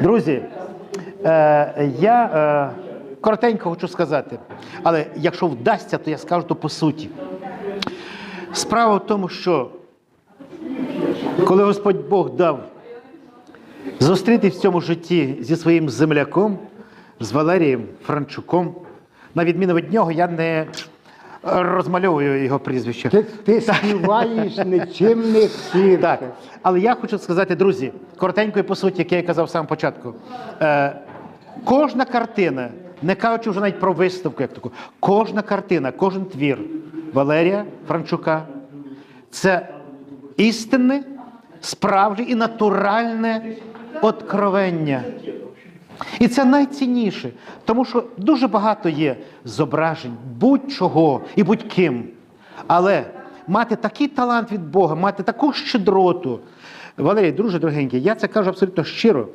Друзі, е, я е, коротенько хочу сказати, але якщо вдасться, то я скажу то по суті. Справа в тому, що коли Господь Бог дав зустріти в цьому житті зі своїм земляком, з Валерієм Франчуком, на відміну від нього, я не розмальовую його прізвище. Ти, ти співаєш нічим не. Так, але я хочу сказати, друзі, коротенько і по суті, як я казав самому початку. Е, кожна картина, не кажучи вже навіть про виставку, як таку, кожна картина, кожен твір Валерія Франчука це істинне, справжнє і натуральне откровення. І це найцінніше, тому що дуже багато є зображень будь-чого і будь-ким. Але мати такий талант від Бога, мати таку щедроту. Валерій, друже дорогенький, я це кажу абсолютно щиро.